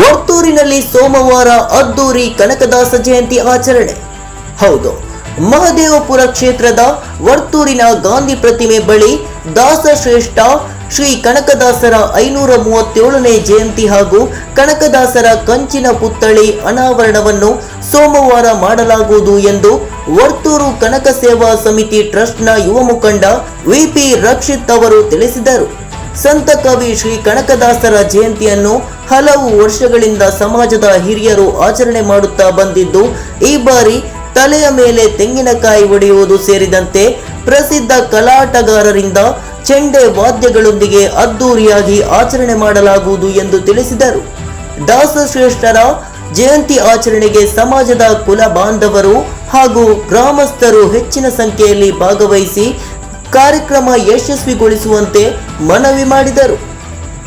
ವರ್ತೂರಿನಲ್ಲಿ ಸೋಮವಾರ ಅದ್ದೂರಿ ಕನಕದಾಸ ಜಯಂತಿ ಆಚರಣೆ. ಹೌದು, ಮಹದೇವಪುರ ಕ್ಷೇತ್ರದ ವರ್ತೂರಿನ ಗಾಂಧಿ ಪ್ರತಿಮೆ ಬಳಿ ದಾಸಶ್ರೇಷ್ಠ ಶ್ರೀ ಕನಕದಾಸರ ಐನೂರ ಮೂವತ್ತೇಳನೇ ಜಯಂತಿ ಹಾಗೂ ಕನಕದಾಸರ ಕಂಚಿನ ಪುತ್ಥಳಿ ಅನಾವರಣವನ್ನು ಸೋಮವಾರ ಮಾಡಲಾಗುವುದು ಎಂದು ವರ್ತೂರು ಕನಕ ಸೇವಾ ಸಮಿತಿ ಟ್ರಸ್ಟ್ನ ಯುವ ಮುಖಂಡ ವಿಪಿ ರಕ್ಷಿತ್ ಅವರು ತಿಳಿಸಿದರು. ಸಂತ ಕವಿ ಶ್ರೀ ಕನಕದಾಸರ ಜಯಂತಿಯನ್ನು ಹಲವು ವರ್ಷಗಳಿಂದ ಸಮಾಜದ ಹಿರಿಯರು ಆಚರಣೆ ಮಾಡುತ್ತಾ ಬಂದಿದ್ದು, ಈ ಬಾರಿ ತಲೆಯ ಮೇಲೆ ತೆಂಗಿನಕಾಯಿ ಒಡೆಯುವುದು ಸೇರಿದಂತೆ ಪ್ರಸಿದ್ಧ ಕಲಾಟಗಾರರಿಂದ ಚೆಂಡೆ ವಾದ್ಯಗಳೊಂದಿಗೆ ಅದ್ದೂರಿಯಾಗಿ ಆಚರಣೆ ಮಾಡಲಾಗುವುದು ಎಂದು ತಿಳಿಸಿದರು. ದಾಸಶ್ರೇಷ್ಠರ ಜಯಂತಿ ಆಚರಣೆಗೆ ಸಮಾಜದ ಕುಲ ಬಾಂಧವರು ಹಾಗೂ ಗ್ರಾಮಸ್ಥರು ಹೆಚ್ಚಿನ ಸಂಖ್ಯೆಯಲ್ಲಿ ಭಾಗವಹಿಸಿ ಕಾರ್ಯಕ್ರಮ ಯಶಸ್ವಿಗೊಳಿಸುವಂತೆ ಮನವಿ ಮಾಡಿದರು.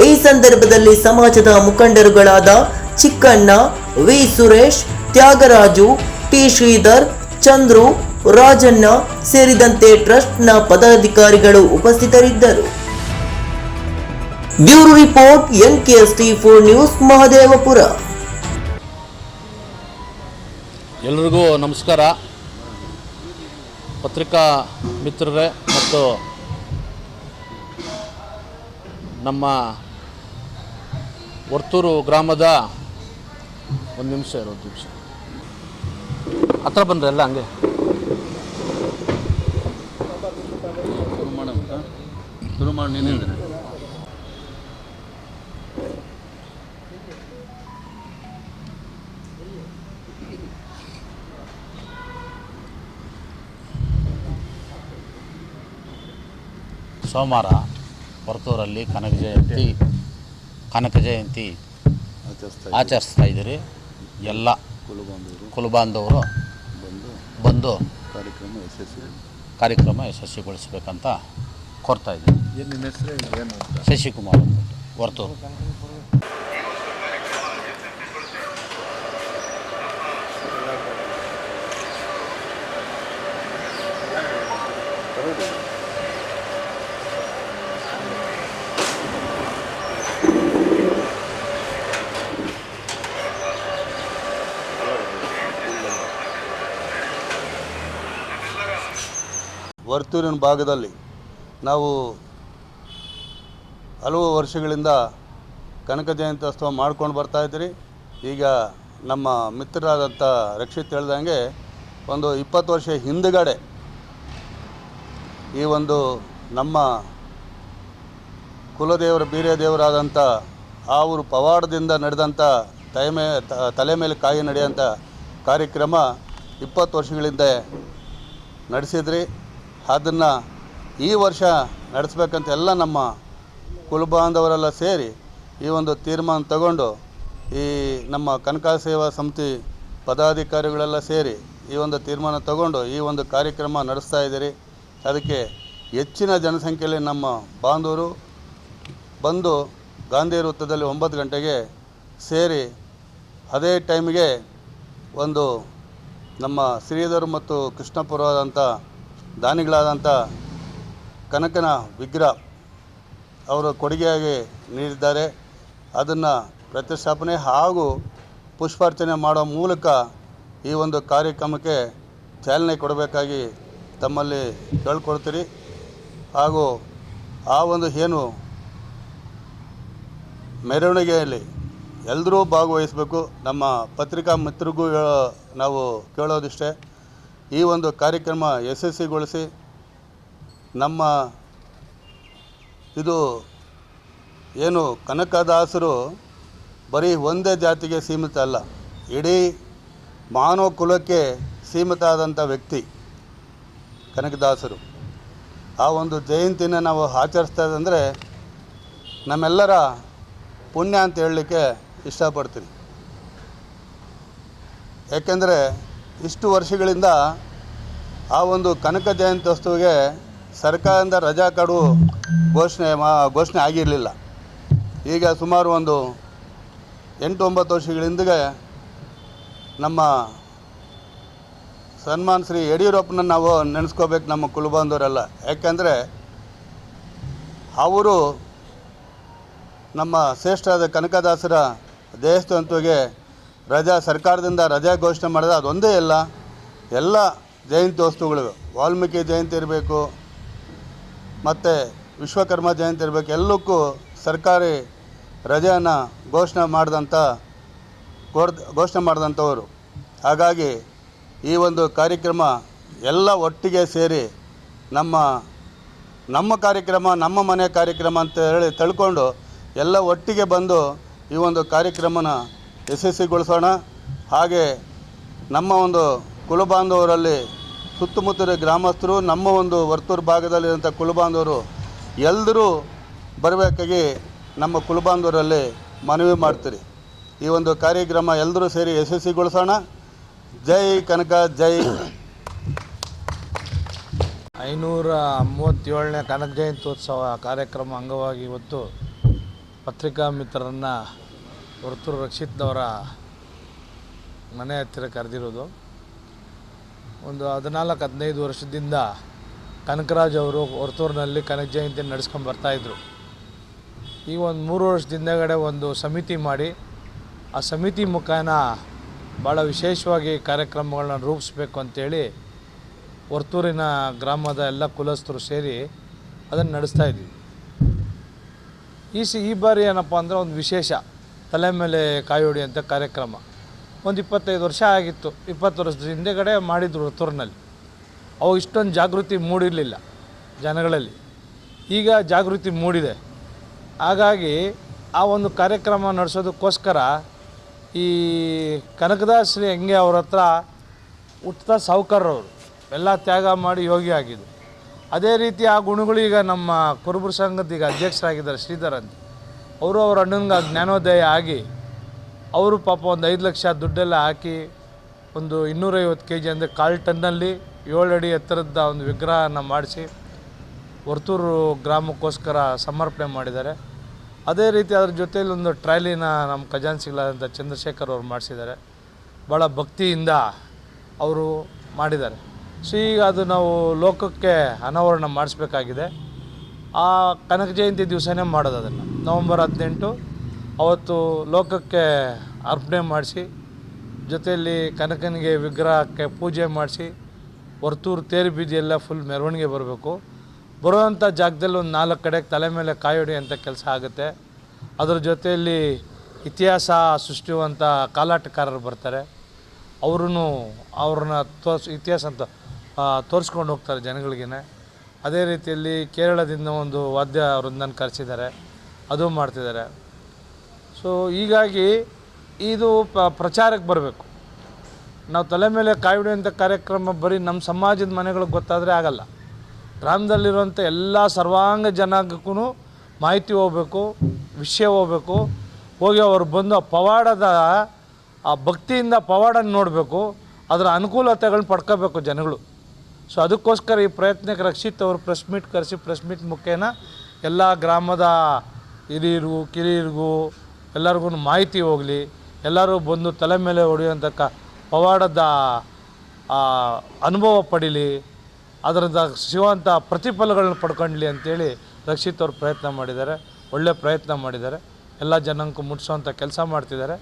ಈ ಸಂದರ್ಭದಲ್ಲಿ ಸಮಾಜದ ಮುಖಂಡರುಗಳಾದ ಚಿಕ್ಕಣ್ಣ, ವಿ. ಸುರೇಶ್, ತ್ಯಾಗರಾಜು, ಟಿ. ಶ್ರೀಧರ್, ಚಂದ್ರು, ರಾಜಣ್ಣ ಸೇರಿದಂತೆ ಟ್ರಸ್ಟ್ನ ಪದಾಧಿಕಾರಿಗಳು ಉಪಸ್ಥಿತರಿದ್ದರು. Bureau report T four news, Mahadevapura. ಎಲ್ರಿಗೂ ನಮಸ್ಕಾರ. ಪತ್ರಿಕಾ ಮಿತ್ರರೇ ಮತ್ತು ನಮ್ಮ ವರ್ತೂರು ಗ್ರಾಮದ ಒಂದು ನಿಮಿಷ ಇರೋ ಒಂದು ನಿಮಿಷ. ಹತ್ರ ಬಂದ್ರೆ ಎಲ್ಲ ಹಂಗೆ. ಶುರು ಮಾಡಿ ನೀನಿದ್ರೆ ಸೋಮವಾರ ವರ್ತೂರಲ್ಲಿ ಕನಕ ಜಯಂತಿ ಕನಕ ಜಯಂತಿ ಆಚರಿಸ್ತಾ ಇದ್ದೀರಿ. ಎಲ್ಲ ಕುಲು ಬಂದವರು ಕುಲಬಾಂಧವರು ಬಂದು ಬಂದು ಕಾರ್ಯಕ್ರಮ ಯಶಸ್ವಿ ಕಾರ್ಯಕ್ರಮ ಯಶಸ್ವಿಗೊಳಿಸಬೇಕಂತ ಕೋರ್ತಾ ಇದ್ದೀನಿ. ಶಶಿಕುಮಾರ್ ಅಂದ್ಬಿಟ್ಟು ವರ್ತೂರಿನ ಭಾಗದಲ್ಲಿ ನಾವು ಹಲವು ವರ್ಷಗಳಿಂದ ಕನಕ ಜಯಂತ್ಯೋತ್ಸವ ಮಾಡ್ಕೊಂಡು ಬರ್ತಾ ಇದ್ದೀರಿ. ಈಗ ನಮ್ಮ ಮಿತ್ರರಾದಂಥ ರಕ್ಷಿತ್ ಹೇಳ್ದಂಗೆ ಒಂದು ಇಪ್ಪತ್ತು ವರ್ಷ ಹಿಂದುಗಡೆ ಈ ಒಂದು ನಮ್ಮ ಕುಲದೇವರ ಬೀರೇ ದೇವರಾದಂಥ ಆ ಊರು ಪವಾಡದಿಂದ ನಡೆದಂಥ ತಲೆ ಮೇ ತಲೆ ಮೇಲೆ ಕಾಯಿ ನಡೆಯುವಂಥ ಕಾರ್ಯಕ್ರಮ ಇಪ್ಪತ್ತು ವರ್ಷಗಳಿಂದ ನಡೆಸಿದ್ರಿ. ಅದನ್ನು ಈ ವರ್ಷ ನಡೆಸ್ಬೇಕಂತ ಎಲ್ಲ ನಮ್ಮ ಕುಲಬಾಂಧವರೆಲ್ಲ ಸೇರಿ ಈ ಒಂದು ತೀರ್ಮಾನ ತಗೊಂಡು ಈ ನಮ್ಮ ಕನಕ ಸೇವಾ ಸಮಿತಿ ಪದಾಧಿಕಾರಿಗಳೆಲ್ಲ ಸೇರಿ ಈ ಒಂದು ತೀರ್ಮಾನ ತಗೊಂಡು ಈ ಒಂದು ಕಾರ್ಯಕ್ರಮ ನಡೆಸ್ತಾ ಇದ್ದೀರಿ. ಅದಕ್ಕೆ ಹೆಚ್ಚಿನ ಜನಸಂಖ್ಯೆಯಲ್ಲಿ ನಮ್ಮ ಬಾಂಧವರು ಬಂದು ಗಾಂಧಿ ವೃತ್ತದಲ್ಲಿ ಒಂಬತ್ತು ಗಂಟೆಗೆ ಸೇರಿ ಅದೇ ಟೈಮಿಗೆ ಒಂದು ನಮ್ಮ ಶ್ರೀಧರ್ ಮತ್ತು ಕೃಷ್ಣಪುರವಾದಂಥ ದಾನಿಗಳಾದಂಥ ಕನಕನ ವಿಗ್ರಹ ಅವರು ಕೊಡುಗೆಯಾಗಿ ನೀಡಿದ್ದಾರೆ. ಅದನ್ನು ಪ್ರತಿಷ್ಠಾಪನೆ ಹಾಗೂ ಪುಷ್ಪಾರ್ಚನೆ ಮಾಡೋ ಮೂಲಕ ಈ ಒಂದು ಕಾರ್ಯಕ್ರಮಕ್ಕೆ ಚಾಲನೆ ಕೊಡಬೇಕಾಗಿ ತಮ್ಮಲ್ಲಿ ಕೇಳ್ಕೊಡ್ತೀರಿ ಹಾಗೂ ಆ ಒಂದು ಏನು ಮೆರವಣಿಗೆಯಲ್ಲಿ ಎಲ್ಲರೂ ಭಾಗವಹಿಸಬೇಕು. ನಮ್ಮ ಪತ್ರಿಕಾ ಮಿತ್ರಿಗೂ ನಾವು ಕೇಳೋದಿಷ್ಟೇ. ಈ ಒಂದು ಕಾರ್ಯಕ್ರಮ ಯಶಸ್ವಿಗೊಳಿಸಿ ನಮ್ಮ ಇದು ಏನು ಕನಕದಾಸರು ಬರೀ ಒಂದೇ ಜಾತಿಗೆ ಸೀಮಿತ ಅಲ್ಲ, ಇಡೀ ಮಾನವ ಕುಲಕ್ಕೆ ಸೀಮಿತ ಆದಂಥ ವ್ಯಕ್ತಿ ಕನಕದಾಸರು. ಆ ಒಂದು ಜಯಂತಿನ ನಾವು ಆಚರಿಸ್ತಾ ಇದ್ದಂದರೆ ನಮ್ಮೆಲ್ಲರ ಪುಣ್ಯ ಅಂತ ಹೇಳಲಿಕ್ಕೆ ಇಷ್ಟಪಡ್ತೀನಿ. ಯಾಕೆಂದರೆ ಇಷ್ಟು ವರ್ಷಗಳಿಂದ ಆ ಒಂದು ಕನಕ ಜಯಂತ್ಯೋತ್ಸವಕ್ಕೆ ಸರ್ಕಾರದಿಂದ ರಜಾ ಕಡು ಘೋಷಣೆ ಮಾ, ಘೋಷಣೆ ಆಗಿರಲಿಲ್ಲ. ಈಗ ಸುಮಾರು ಒಂದು ಎಂಟು ಒಂಬತ್ತು ವರ್ಷಗಳಿಂದ ನಮ್ಮ ಸನ್ಮಾನ್ ಶ್ರೀ ಯಡಿಯೂರಪ್ಪನ ನಾವು ನೆನೆಸ್ಕೋಬೇಕು ನಮ್ಮ ಕುಲಬಾಂಧವರೆಲ್ಲ. ಯಾಕೆಂದರೆ ಅವರು ನಮ್ಮ ಶ್ರೇಷ್ಠರಾದ ಕನಕದಾಸರ ದೇಶದಂತುಗೆ ರಜಾ ಸರ್ಕಾರದಿಂದ ರಜೆ ಘೋಷಣೆ ಮಾಡಿದ್ರೆ ಅದೊಂದೇ ಇಲ್ಲ. ಎಲ್ಲ ಜಯಂತ್ಯೋತ್ಸವಗಳು ವಾಲ್ಮೀಕಿ ಜಯಂತಿ ಇರಬೇಕು, ಮತ್ತು ವಿಶ್ವಕರ್ಮ ಜಯಂತಿ ಇರಬೇಕು, ಎಲ್ಲಕ್ಕೂ ಸರ್ಕಾರಿ ರಜೆಯನ್ನು ಘೋಷಣೆ ಮಾಡಿದಂಥ ಕೋರ್ ಘೋಷಣೆ ಮಾಡಿದಂಥವರು. ಹಾಗಾಗಿ ಈ ಒಂದು ಕಾರ್ಯಕ್ರಮ ಎಲ್ಲ ಒಟ್ಟಿಗೆ ಸೇರಿ ನಮ್ಮ ನಮ್ಮ ಕಾರ್ಯಕ್ರಮ, ನಮ್ಮ ಮನೆ ಕಾರ್ಯಕ್ರಮ ಅಂತ ಹೇಳಿ ತಿಳ್ಕೊಂಡು ಎಲ್ಲ ಒಟ್ಟಿಗೆ ಬಂದು ಈ ಒಂದು ಕಾರ್ಯಕ್ರಮನ ಯಶಸ್ವಿಗೊಳಿಸೋಣ. ಹಾಗೆ ನಮ್ಮ ಒಂದು ಕುಲಬಾಂಧವರಲ್ಲಿ ಸುತ್ತಮುತ್ತಲ ಗ್ರಾಮಸ್ಥರು, ನಮ್ಮ ಒಂದು ವರ್ತೂರು ಭಾಗದಲ್ಲಿರುವಂಥ ಕುಲಬಾಂಧವರು ಎಲ್ಲರೂ ಬರಬೇಕಾಗಿ ನಮ್ಮ ಕುಲಬಾಂಧವರಲ್ಲಿ ಮನವಿ ಮಾಡ್ತೀರಿ. ಈ ಒಂದು ಕಾರ್ಯಕ್ರಮ ಎಲ್ಲರೂ ಸೇರಿ ಯಶಸ್ವಿಗೊಳಿಸೋಣ. ಜೈ ಕನಕ, ಜೈ ಐನೂರ ಮೂವತ್ತೇಳನೇ ಕನಕ ಜಯಂತ್ಯೋತ್ಸವ ಕಾರ್ಯಕ್ರಮ ಅಂಗವಾಗಿ ಇವತ್ತು ಪತ್ರಿಕಾ ಮಿತ್ರರನ್ನು ಹೊರತೂರು ರಕ್ಷಿತ್ನವರ ಮನೆ ಹತ್ತಿರ ಕರೆದಿರೋದು. ಒಂದು ಹದಿನಾಲ್ಕು, ಹದಿನೈದು ವರ್ಷದಿಂದ ಕನಕರಾಜ್ ಅವರು ವರ್ತೂರಿನಲ್ಲಿ ಕನಕ ಜಯಂತಿ ನಡೆಸ್ಕೊಂಡು ಬರ್ತಾಯಿದ್ರು ಈಗ ಒಂದು ಮೂರು ವರ್ಷದಿಂದಗಡೆ ಒಂದು ಸಮಿತಿ ಮಾಡಿ, ಆ ಸಮಿತಿ ಮುಖಾನ ಭಾಳ ವಿಶೇಷವಾಗಿ ಕಾರ್ಯಕ್ರಮಗಳನ್ನ ರೂಪಿಸ್ಬೇಕು ಅಂತೇಳಿ ವರ್ತೂರಿನ ಗ್ರಾಮದ ಎಲ್ಲ ಕುಲಸ್ಥರು ಸೇರಿ ಅದನ್ನು ನಡೆಸ್ತಾ ಇದ್ವಿ. ಈ ಸಿ, ಈ ಬಾರಿ ಏನಪ್ಪ ಅಂದರೆ ಒಂದು ವಿಶೇಷ. ತಲೆ ಮೇಲೆ ಕಾಯಿ ಕಾರ್ಯಕ್ರಮ. ಒಂದು ಇಪ್ಪತ್ತೈದು ವರ್ಷ ಆಗಿತ್ತು. ಇಪ್ಪತ್ತು ವರ್ಷದ ಹಿಂದೆಗಡೆ ಮಾಡಿದ್ರು ಹೊರ್ತೂರಿನಲ್ಲಿ ಅವು ಇಷ್ಟೊಂದು ಜಾಗೃತಿ ಮೂಡಿರಲಿಲ್ಲ ಜನಗಳಲ್ಲಿ. ಈಗ ಜಾಗೃತಿ ಮೂಡಿದೆ. ಹಾಗಾಗಿ ಆ ಒಂದು ಕಾರ್ಯಕ್ರಮ ನಡೆಸೋದಕ್ಕೋಸ್ಕರ ಈ ಕನಕದಾಸರಿ ಹೆಂಗೆ ಅವ್ರ ಹತ್ರ ಹುಟ್ಟಿದ ಸಾವುಕಾರರವರು ಎಲ್ಲ ತ್ಯಾಗ ಮಾಡಿ ಯೋಗಿ ಆಗಿದ್ದು. ಅದೇ ರೀತಿ ಆ ಗುಣಗಳು ಈಗ ನಮ್ಮ ಕುರುಬರ ಸಂಘದ ಈಗ ಅಧ್ಯಕ್ಷರಾಗಿದ್ದಾರೆ ಶ್ರೀಧರ್ ಅಂತ. ಅವರು ಅವ್ರ ಅಣ್ಣನಿಗೆ ಜ್ಞಾನೋದಯ ಆಗಿ ಅವರು ಪಾಪ ಒಂದು ಐದು ಲಕ್ಷ ದುಡ್ಡೆಲ್ಲ ಹಾಕಿ ಒಂದು ಇನ್ನೂರೈವತ್ತು ಕೆ ಜಿ ಅಂದರೆ ಕಾಲು ಟನ್ನಲ್ಲಿ ಏಳು ಅಡಿ ಎತ್ತರದ ಒಂದು ವಿಗ್ರಹನ ಮಾಡಿಸಿ ವರ್ತೂರು ಗ್ರಾಮಕ್ಕೋಸ್ಕರ ಸಮರ್ಪಣೆ ಮಾಡಿದ್ದಾರೆ. ಅದೇ ರೀತಿ ಅದ್ರ ಜೊತೆಯಲ್ಲಿ ಒಂದು ಟ್ರಾಲಿನ ನಮ್ಮ ಖಜಾನ್ಸಿಗಳಾದಂಥ ಚಂದ್ರಶೇಖರ್ ಅವರು ಮಾಡಿಸಿದ್ದಾರೆ. ಭಾಳ ಭಕ್ತಿಯಿಂದ ಅವರು ಮಾಡಿದ್ದಾರೆ. ಸೊ ಈಗ ಅದು ನಾವು ಲೋಕಕ್ಕೆ ಅನಾವರಣ ಮಾಡಿಸ್ಬೇಕಾಗಿದೆ. ಆ ಕನಕ ಜಯಂತಿ ದಿವಸನೇ ಮಾಡೋದು ಅದನ್ನು. ನವಂಬರ್ ಹದಿನೆಂಟು ಅವತ್ತು ಲೋಕಕ್ಕೆ ಅರ್ಪಣೆ ಮಾಡಿಸಿ, ಜೊತೆಯಲ್ಲಿ ಕನಕನಿಗೆ ವಿಗ್ರಹಕ್ಕೆ ಪೂಜೆ ಮಾಡಿಸಿ, ಹೊರ್ತೂರು ತೇರು ಬೀದಿಯೆಲ್ಲ ಫುಲ್ ಮೆರವಣಿಗೆ ಬರಬೇಕು. ಬರುವಂಥ ಜಾಗದಲ್ಲಿ ಒಂದು ನಾಲ್ಕು ಕಡೆ ತಲೆ ಮೇಲೆ ಕಾಯೋಡಿ ಅಂತ ಕೆಲಸ ಆಗುತ್ತೆ. ಅದರ ಜೊತೆಯಲ್ಲಿ ಇತಿಹಾಸ ಸೃಷ್ಟಿಯುವಂಥ ಕಾಲಾಟಕಾರರು ಬರ್ತಾರೆ. ಅವ್ರೂ ಅವ್ರನ್ನ ತೋರ್ಸ್, ಇತಿಹಾಸ ಅಂತ ತೋರಿಸ್ಕೊಂಡು ಹೋಗ್ತಾರೆ ಜನಗಳಿಗೇ ಅದೇ ರೀತಿಯಲ್ಲಿ ಕೇರಳದಿಂದ ಒಂದು ವಾದ್ಯ ವೃಂದನ ಕರೆಸಿದ್ದಾರೆ. ಅದು ಮಾಡ್ತಿದ್ದಾರೆ. ಸೊ ಹೀಗಾಗಿ ಇದು ಪ, ಪ್ರಚಾರಕ್ಕೆ ಬರಬೇಕು. ನಾವು ತಲೆ ಮೇಲೆ ಕಾಯಿ ಹೊಡೆಯುವಂಥ ಕಾರ್ಯಕ್ರಮ ಬರೀ ನಮ್ಮ ಸಮಾಜದ ಮನೆಗಳಿಗೆ ಗೊತ್ತಾದರೆ ಆಗಲ್ಲ. ಗ್ರಾಮದಲ್ಲಿರುವಂಥ ಎಲ್ಲ ಸರ್ವಾಂಗ ಜನಾಂಗಕ್ಕೂ ಮಾಹಿತಿ ಹೋಗ್ಬೇಕು, ವಿಷಯ ಹೋಗ್ಬೇಕು. ಹೋಗಿ ಅವರು ಬಂದು ಆ ಪವಾಡದ, ಆ ಭಕ್ತಿಯಿಂದ ಪವಾಡನ ನೋಡಬೇಕು. ಅದರ ಅನುಕೂಲತೆಗಳನ್ನ ಪಡ್ಕೋಬೇಕು ಜನಗಳು. ಸೊ ಅದಕ್ಕೋಸ್ಕರ ಈ ಪ್ರಯತ್ನಕ್ಕೆ ರಕ್ಷಿತ್ ಅವರು ಪ್ರೆಸ್ ಮೀಟ್ ಕರೆಸಿ ಪ್ರೆಸ್ ಮೀಟ್ ಮುಖೇನ ಎಲ್ಲ ಗ್ರಾಮದ ಹಿರಿಯರಿಗೂ ಕಿರಿಯರಿಗೂ ಎಲ್ಲರಿಗೂ ಮಾಹಿತಿ ಹೋಗಲಿ. ಎಲ್ಲರೂ ಬಂದು ತಲೆ ಮೇಲೆ ಹೊಡೆಯುವಂಥ ಪವಾಡದ ಅನುಭವ ಪಡೀಲಿ. ಅದರಿಂದ ಸಿಗುವಂಥ ಪ್ರತಿಫಲಗಳನ್ನ ಪಡ್ಕೊಳ್ಲಿ ಅಂತೇಳಿ ರಕ್ಷಿತ್ ಅವರು ಪ್ರಯತ್ನ ಮಾಡಿದ್ದಾರೆ. ಒಳ್ಳೆ ಪ್ರಯತ್ನ ಮಾಡಿದ್ದಾರೆ. ಎಲ್ಲ ಜನಕ್ಕೂ ಮುಟ್ಟಿಸೋವಂಥ ಕೆಲಸ ಮಾಡ್ತಿದ್ದಾರೆ.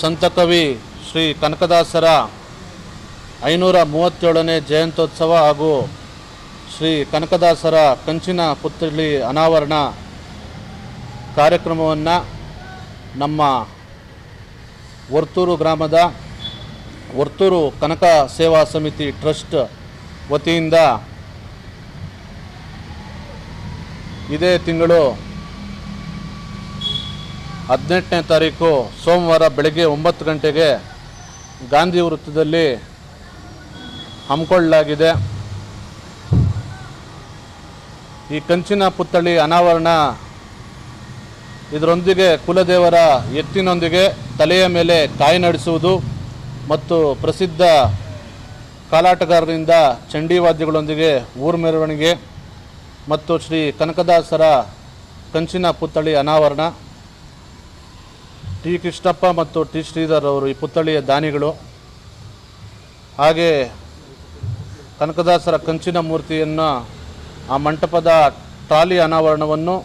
ಸಂತ ಕವಿ ಶ್ರೀ ಕನಕದಾಸರ ಐನೂರ ಮೂವತ್ತೇಳನೇ ಜಯಂತ್ಯೋತ್ಸವ ಹಾಗೂ ಶ್ರೀ ಕನಕದಾಸರ ಕಂಚಿನ ಪುತ್ಥಳಿ ಅನಾವರಣ ಕಾರ್ಯಕ್ರಮವನ್ನು ನಮ್ಮ ವರ್ತೂರು ಗ್ರಾಮದ ವರ್ತೂರು ಕನಕ ಸೇವಾ ಸಮಿತಿ ಟ್ರಸ್ಟ್ ವತಿಯಿಂದ ಇದೇ ತಿಂಗಳು ಹದಿನೆಂಟನೇ ತಾರೀಕು ಸೋಮವಾರ ಬೆಳಗ್ಗೆ ಒಂಬತ್ತು ಗಂಟೆಗೆ ಗಾಂಧಿ ವೃತ್ತದಲ್ಲಿ ಹಮ್ಮಿಕೊಳ್ಳಲಾಗಿದೆ. ಈ ಕಂಚಿನ ಪುತ್ಥಳಿ ಅನಾವರಣ ಇದರೊಂದಿಗೆ ಕುಲದೇವರ ಎತ್ತಿನೊಂದಿಗೆ ತಲೆಯ ಮೇಲೆ ಕಾಯಿ ನಡೆಸುವುದು ಮತ್ತು ಪ್ರಸಿದ್ಧ ಕಾಲಾಟಗಾರರಿಂದ ಚಂಡಿ ವಾದ್ಯಗಳೊಂದಿಗೆ ಊರು ಮೆರವಣಿಗೆ ಮತ್ತು ಶ್ರೀ ಕನಕದಾಸರ ಕಂಚಿನ ಪುತ್ಥಳಿ ಅನಾವರಣ. ಟಿ ಕೃಷ್ಣಪ್ಪ ಮತ್ತು ಟಿ ಶ್ರೀಧರ್ ಅವರು ಈ ಪುತ್ಥಳಿಯ ದಾನಿಗಳು. ಹಾಗೆ ಕನಕದಾಸರ ಕಂಚಿನ ಮೂರ್ತಿಯನ್ನು ಆ ಮಂಟಪದ ಟ್ರಾಲಿ ಅನಾವರಣವನ್ನು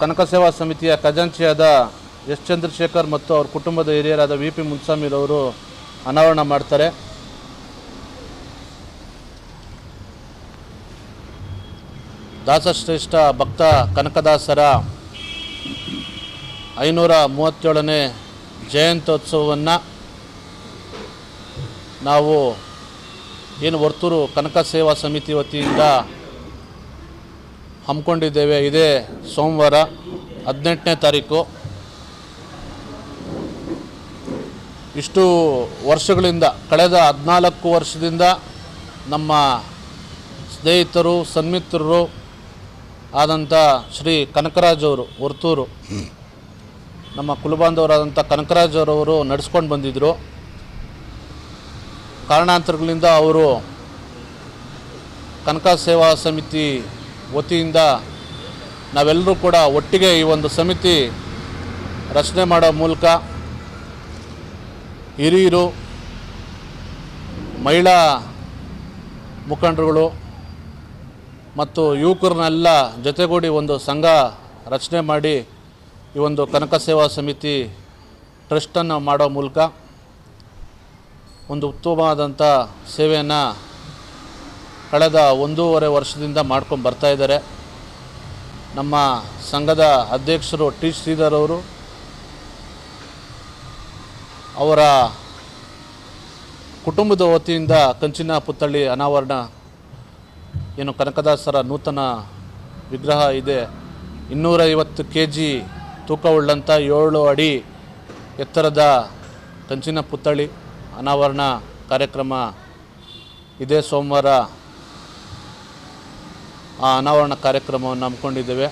ಕನಕ ಸೇವಾ ಸಮಿತಿಯ ಖಜಾಂಚಿಯಾದ ಎಸ್ ಚಂದ್ರಶೇಖರ್ ಮತ್ತು ಅವ್ರ ಕುಟುಂಬದ ಹಿರಿಯರಾದ ವಿ ಪಿ ಮುನ್ಸಾಮಿರವರು ಅನಾವರಣ ಮಾಡ್ತಾರೆ. ದಾಸಶ್ರೇಷ್ಠ ಭಕ್ತ ಕನಕದಾಸರ ಐನೂರ ಮೂವತ್ತೇಳನೇ ಜಯಂತ್ಯೋತ್ಸವವನ್ನು ನಾವು ಏನು ವರ್ತೂರು ಕನಕ ಸೇವಾ ಸಮಿತಿ ವತಿಯಿಂದ ಹಮ್ಮಿಕೊಂಡಿದ್ದೇವೆ. ಇದೇ ಸೋಮವಾರ ಹದಿನೆಂಟನೇ ತಾರೀಕು. ಇಷ್ಟು ವರ್ಷಗಳಿಂದ, ಕಳೆದ ಹದಿನಾಲ್ಕು ವರ್ಷದಿಂದ ನಮ್ಮ ಸ್ನೇಹಿತರು, ಸನ್ಮಿತ್ರರು ಆದಂಥ ಶ್ರೀ ಕನಕರಾಜ್ ಅವರು, ವರ್ತೂರು, ನಮ್ಮ ಕುಲಬಾಂಧವರಾದಂಥ ಕನಕರಾಜ್ ಅವರವರು ನಡೆಸ್ಕೊಂಡು ಬಂದಿದ್ದರು ಕಾರಣಾಂತರಗಳಿಂದ ಅವರು ಕನಕ ಸೇವಾ ಸಮಿತಿ ವತಿಯಿಂದ ನಾವೆಲ್ಲರೂ ಕೂಡ ಒಟ್ಟಿಗೆ ಈ ಒಂದು ಸಮಿತಿ ರಚನೆ ಮಾಡೋ ಮೂಲಕ ಹಿರಿಯರು, ಮಹಿಳಾ ಮುಖಂಡರುಗಳು ಮತ್ತು ಯುವಕರನ್ನೆಲ್ಲ ಜೊತೆಗೂಡಿ ಒಂದು ಸಂಘ ರಚನೆ ಮಾಡಿ ಈ ಒಂದು ಕನಕ ಸೇವಾ ಸಮಿತಿ ಟ್ರಸ್ಟನ್ನು ಮಾಡೋ ಮೂಲಕ ಒಂದು ಉತ್ತಮವಾದಂಥ ಸೇವೆಯನ್ನು ಕಳೆದ ಒಂದೂವರೆ ವರ್ಷದಿಂದ ಮಾಡ್ಕೊಂಡು ಬರ್ತಾ ಇದ್ದಾರೆ. ನಮ್ಮ ಸಂಘದ ಅಧ್ಯಕ್ಷರು ಟಿ ಶ್ರೀಧರ್ ಅವರು, ಅವರ ಕುಟುಂಬದ ವತಿಯಿಂದ ಕಂಚಿನ ಪುತ್ಥಳಿ ಅನಾವರಣ ಏನು ಕನಕದಾಸರ ನೂತನ ವಿಗ್ರಹ ಇದೆ. ಇನ್ನೂರೈವತ್ತು ಕೆ ಜಿ ತೂಕವುಳ್ಳಂಥ ಏಳು ಅಡಿ ಎತ್ತರದ ಕಂಚಿನ ಪುತ್ಥಳಿ. ಅನಾವರಣ ಕಾರ್ಯಕ್ರಮ ಇದೇ ಸೋಮವಾರ ಆ ಅನಾವರಣ ಕಾರ್ಯಕ್ರಮವನ್ನು ಹಮ್ಮಿಕೊಂಡಿದ್ದೇವೆ.